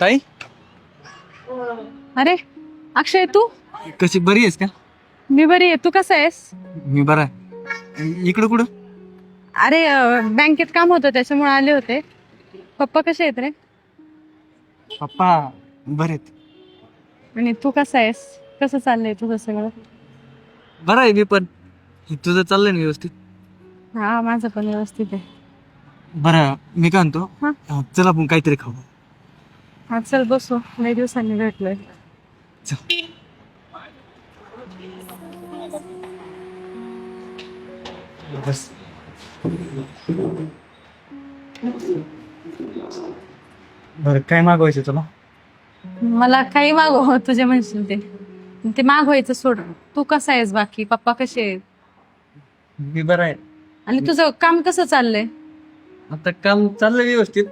ताई? अरे अक्षय तू? कशी बरी आहेस का? मी बरी आहे. तू कसा आहेस? मी बरा आहे. इकडं कुठं? अरे अं, बँकेत काम होतं त्याच्यामुळे आले होते. पप्पा कसे आहेत रे? पप्पा बरे आहेत. आणि तू कसा आहेस? कसं चाललंय तुझं सगळं? बरं आहे मी पण. तुझं चाललंय ना व्यवस्थित? हा माझं पण व्यवस्थित आहे. बरं मी काय म्हणतो? हा? अं, चल आपण काहीतरी खाऊ. हा चल बसू. लई दिवसांनी भेटलोय. बस. बरं काय मागवायचं तुला? मला काही मागव तुझे म्हणशील ते. ते मागवायचं सोड. तू कसा आहेस बाकी? पप्पा कसे आहेत? मी बरं आहे. आणि तुझं काम कसं चाललंय? आता काम चाललंय व्यवस्थित.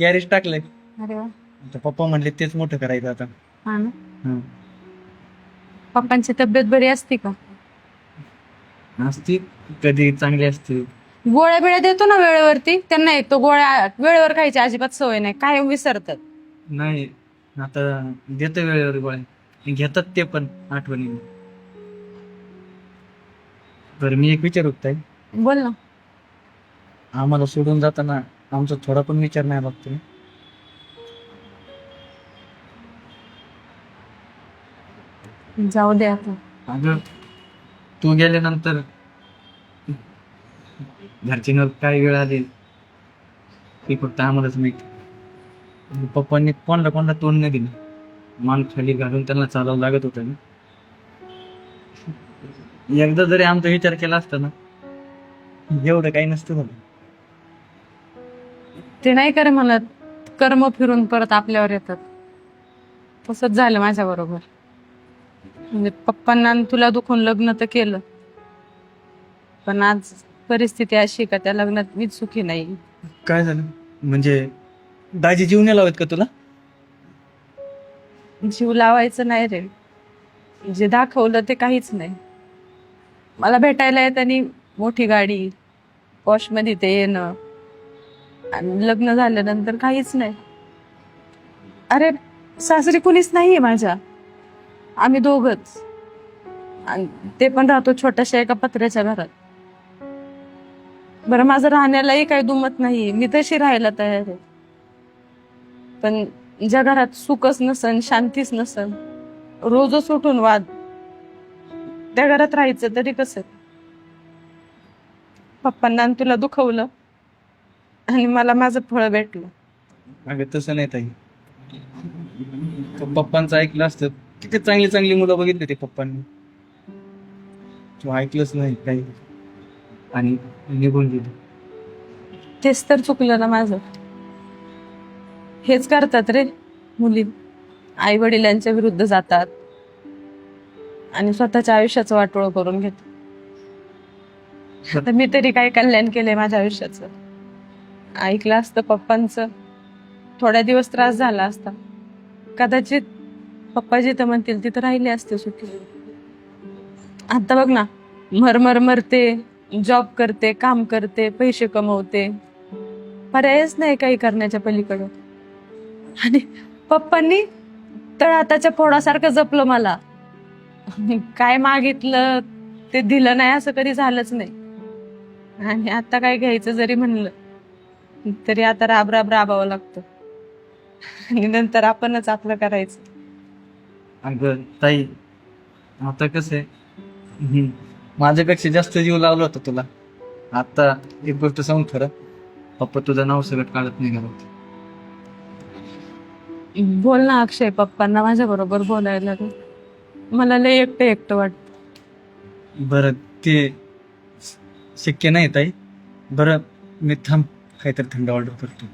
गॅरेज टाकलंय. अरे वा. आता पप्पा म्हणले तेच मोठं करायचं आता. हा ना? हं. पप्पांची तब्येत बरी असते का? असती कधी चांगली असते. गोळ्या बिळ्या देतो ना वेळेवरती त्यांना येतो गोळ्या वेळेवर खायची अजिबात सवय नाही काय विसरतात. नाही आता देतो वेळेवर गोळ्या. घेतात ते पण आठवणीने. बरं मी एक विचारू ताई? बोल ना. आम्हाला सोडून जाताना आमचा थोडा पण विचार नाही बघतो जाऊ दे आता. अगं तू गेल्यानंतर घरच्यांवर काय वेळ आली? ती फक्त आम्हालाच माहिती. पप्पांनी कोणाला कोणाला तोंड नाही दिलं. मान खाली घालून त्यांना चालावं लागत होतं ना. एकदा जरी आमचा विचार केला असता ना एवढं काही नसतं झालं. ते नाही करे म्हणत कर्म फिरून परत आपल्यावर येतात. तसंच झालं माझ्या बरोबर म्हणजे पप्पांना आणि तुला दुखून लग्न तर केलं. पण आज परिस्थिती अशी का त्या लग्नात मीच सुखी नाही. काय झालं? म्हणजे दाजी जीव नाही लावत का तुला? जीव लावायचं नाही रे. जे दाखवलं ते काहीच नाही. मला भेटायला येतानी मोठी गाडी मध्ये ते येणं आणि लग्न झाल्यानंतर काहीच नाही. अरे सासरी कुणीच नाहीये माझ्या. आम्ही दोघच. आणि ते पण राहतो छोट्याशा एका पत्र्याच्या घरात. बरं माझं राहण्यालाही काही दुमत नाही मी तशी राहायला तयार आहे. पण ज्या घरात सुखच नसन शांतीच नसन रोजच उठून वाद त्या घरात राहायचं तरी कसं? पप्पांना आणि तुला दुखवलं आणि मला माझं फळ भेटलं. अगं तसं नाही ताई. तो पप्पांचं ऐकलं असतं. किती चांगली चांगली मुलं बघितली ते पप्पांनी. तू ऐकलंच नाही काही. आणि निघून गेली. तेच तर चुकलं ना माझं. हेच करतात रे मुली. आई वडिलांच्या विरुद्ध जातात. आणि स्वतःच्या आयुष्याचं वाटोळ करून घेतात. तर मी तरी काय कल्याण केलंय माझ्या आयुष्याचं? ऐकलं असतं पप्पांचं. थोड्या दिवस त्रास झाला असता. कदाचित पप्पा जिथं म्हणतील तिथं राहिले असते सुट्टी. आता बघ ना मरमर मरते जॉब करते काम करते पैसे कमवते. पर्यायच नाही काही करण्याच्या पलीकडं. आणि पप्पांनी तळहाताच्या फोडासारखं जपलं मला. काय मागितलं ते दिलं नाही असं कधी झालंच नाही. आणि आता काय घ्यायचं जरी म्हणलं तरी आता राब राब राबावं लागतं. आणि नंतर आपणच आपलं करायचं. अगं ताई आता कसं आहे. माझ्यापेक्षा जास्त जीव लावला होता तुला. आता एक गोष्ट सांगू खरं. पप्पा तुझं नाव सगळं काढत नाही घरात बोल ना अक्षय पप्पांना माझ्या बरोबर बोलायला रे. मला लय एकटं एकटं वाटत. बरं ते शक्य नाही ताई. बरं मी थांब. काहीतरी थंड ऑर्डर करतो.